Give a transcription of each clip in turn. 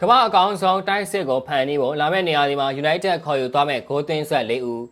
ကမ္ဘာအကောင်ဆုံးတိုက်စစ်ကိုဖန်တီးဖို့လာမယ့်နေရာဒီမှာ United ခေါ်ယူသွားမဲ့ဂိုးသွင်းဆက်၄ဦး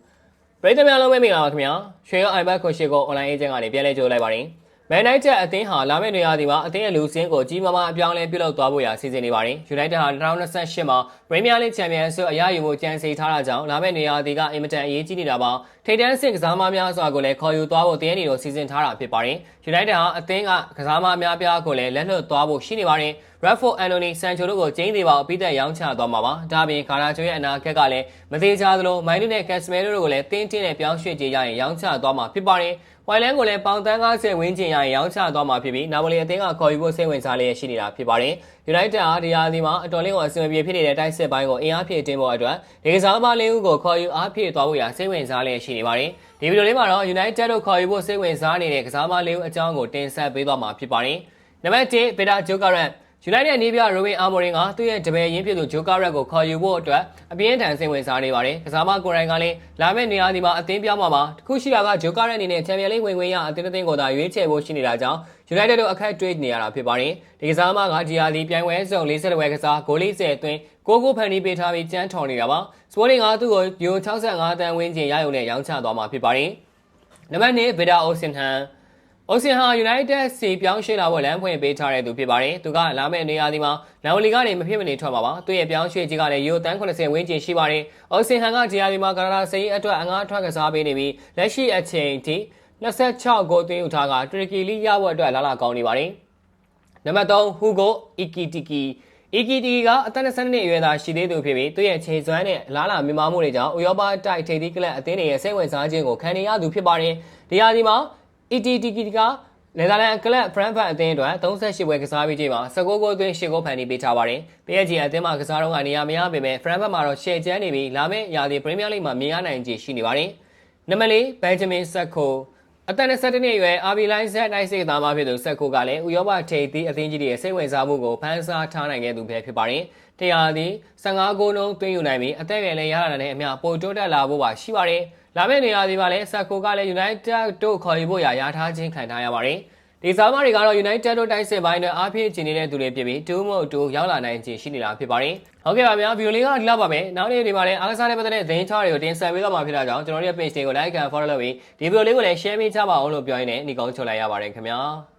ပရိသတ်များလုံးပဲမင်္ဂလာပါခင်ဗျာရွှေရော iPad ကိုရှေကို online agent ကနေပြန်လဲကြိုးလိုက်ပါတယ်မန်နိုင်တက်အသင်းဟာလာမယ့်နေရာဒီမှာအသင်းရဲ့လူစင်းကိုကြီးမားမားအပြောင်းအလဲပြုလုပ်သွားဖို့ရာစီစဉ်နေပါတယ်။ United ဟာ2028မှာ Premier League Champions ဆုအရယူဖို့ကြံစည်ထားတာကြောင့်လာမယ့်နေရာဒီကအင်မတန်အရေးကြီးနေတာပါ။ထိပ်တန်းဆင့်ကစားမများစွာကိုလည်းခေါ်ယူသွားဖို့တင်းနေလို့စီစဉ်ထားတာဖြစ်ပါတယ်။ United ဟာအသင်းကကစားမများပြားကိုလည်းလက်လွတ်သွားဖို့ရှိနေပါတယ်။ Radford Anthony Sancho တို့ကိုကျင်းသေးပါအပိသက်ရောင်းချသွားမှာပါ။ဒါပြင်ကာနာချိုရဲ့အနာဂတ်ကလည်းမသေးချာသလိုမိုင်းလူနဲ့ Casemiro တို့ကိုလည်းတင်းတင်းနဲ့ပြောင်းရွှေ့ကြရရင်ရောင်းချသွားမှာဖြစ်ပါတယ်။ဝိုင်လန်ကိုလည်းပေါင်တန်း90ဝန်းကျင်ရရင်ရောင်းချသွားမှာဖြစ်ပြီးနာပိုလီအသင်းကခေါ်ယူဖို့စိတ်ဝင်စားလျက်ရှိနေတာဖြစ်ပါတယ်။ United အားဒီယာဒီမှာအတော်လေးကိုအဆင်ပြေဖြစ်နေတဲ့တိုက်စစ်ပိုင်းကိုအင်အားဖြည့်တင်းဖို့အတွက်ဒီကစားသမားလေးဦးကိုခေါ်ယူအားဖြည့်သွားဖို့ရာစိတ်ဝင်စားလျက်ရှိနေပါတယ်။ဒီဗီဒီယိုလေးမှာတော့ United တို့ခေါ်ယူဖို့စိတ်ဝင်စားနေတဲ့ကစားသမားလေးဦးအကြောင်းကိုတင်ဆက်ပေးသွားမှာဖြစ်ပါတယ်။နံပါတ်1ပေတာဂျိုကာရက် United နေပြရိုဘင်အာမိုရင်ကသူ့ရဲ့တပည့်ရင်းဖြစ်သူဂျိုကာရက်ကိုခေါ်ယူဖို့အတွက်အပြင်းထန်စိတ်ဝင်စားနေပါတယ်။ကစားမကိုရိုင်းကလည်းလာမယ့်နေရာဒီမှာအသင်းပြောင်းမှာပါ။တခုရှိတာကဂျိုကာရက်အနေနဲ့ချန်ပီယံလိဝင်ဝင်ရအသင်းအသင်းကိုသာရွေးချယ်ဖို့ရှိနေတာကြောင့် United တို့အခက်တွေ့နေရတာဖြစ်ပါတယ်။ဒီကစားမကဒီယာဒီပြိုင်ပွဲစုံ40ဝဲကစားဂိုး40အတွင်းကိုကိုဖန်တီးပေးထားပြီးကြမ်းထော်နေတာပါ။ Sporting ကသူ့ကိုယူ65တန်းဝန်းကျင်ရယူနဲ့ရောင်းချသွားမှာဖြစ်ပါတယ်။နံပါတ်2ဗီဒါအိုစင်ဟန် အိုစင်ဟာ United စီပြောင်းရွှေ့လာဖို့လမ်းဖွင့်ပေးထားတဲ့သူဖြစ်ပါတယ်။သူကလာမယ့်နေရာဒီမှာနာဝလီကနေမဖြစ်မနေထွက်မှာပါ။သူ့ရဲ့ပြောင်းရွှေ့ကြီးကလည်းယူတန်း80ဝန်းကျင်ရှိပါတယ်။အိုစင်ဟန်ကဒီယာဒီမှာကနာဒါစိတ်အတွက်အငှားထွက်ကစားပေးနေပြီးလက်ရှိအချိန်ထိ26ဂိုးသွင်းယူထားကထရီကီလီရဖို့အတွက်လာလာကောင်းနေပါတယ်။နံပါတ်3ဟူဂိုအီကီတီကီအီကီတီကအသက်22နှစ်အရွယ်သားရှိသေးသူဖြစ်ပြီးသူ့ရဲ့ခြေစွမ်းနဲ့လာလာမြင်မာမှုတွေကြောင့်ဥရောပတိုက်ထိပ်သီးကလပ်အသင်းတွေရဲ့စိတ်ဝင်စားခြင်းကိုခံနေရသူဖြစ်ပါတယ်။ဒီဟာဒီမှာ အီတီတီကီကနယ်သာလန်ကလပ်ဖရန့်ဖတ်အသင်းအတွက်38ပွဲကစားပြီးချိန်မှာ19ဂိုးသွင်း10ဂိုးဖန်တီးပေးထားပါတယ်။ PSG အသင်းမှာကစားတော့ကနေရာမရပေမဲ့ဖရန့်ဖတ်မှာတော့ရှယ်ချမ်းနေပြီးလာမယ့်ရာသီပရီးမီးယားလိဂ်မှာမြင်ရနိုင်ခြေရှိနေပါတယ်။နံပါတ်၄ဘန်ဂျမင်ဆက်ခို အသက်22နှစ်အရွယ်အာဘီလိုင်းဆက်တိုက်စစ်သားမဖြစ်သူဆက်ခိုကလည်းဥရောပထိပ်သီးအသင်းကြီးတွေရဲ့စိတ်ဝင်စားမှုကိုဖန်ဆားထားနိုင်ခဲ့သူပဲဖြစ်ပါတယ်။တရားသည်15ဂိုးလုံးသွင်းယူနိုင်ပြီးအသက်အရွယ်လည်းရလာတဲ့အမျှပိုတိုးတက်လာဖို့ပါရှိပါတယ်။လာမယ့်နေရာဒီမှာလည်းဆက်ခိုကလည်း United တို့ခေါ်ယူဖို့ရာရထားခြင်းခံထားရပါတယ်။ ဒီစားမတွေကတော့ United တို့တိုက်စစ်ပိုင်းတွေအားဖြည့်ချင်နေတဲ့သူတွေဖြစ်ပြီးတူးမို့တူရောက်လာနိုင်ခြေရှိနေတာဖြစ်ပါတယ်။ဟုတ်ကဲ့ပါဗျာဗီဒီယိုလေးကဒီလောက်ပါပဲ။နောက်နေ့ဒီမှာလည်းအားကစားတဲ့ပတ်သက်တဲ့သတင်းချားတွေကိုတင်ဆက်ပေးသွားမှာဖြစ်တာကြောင့်ကျွန်တော်တို့ရဲ့ page တွေကို like and follow လုပ်ပြီးဒီဗီဒီယိုလေးကိုလည်း share ပေးကြပါအောင်လို့ပြောရင်းနဲ့ညီကောင်းချုပ်လိုက်ရပါတယ်ခင်ဗျာ။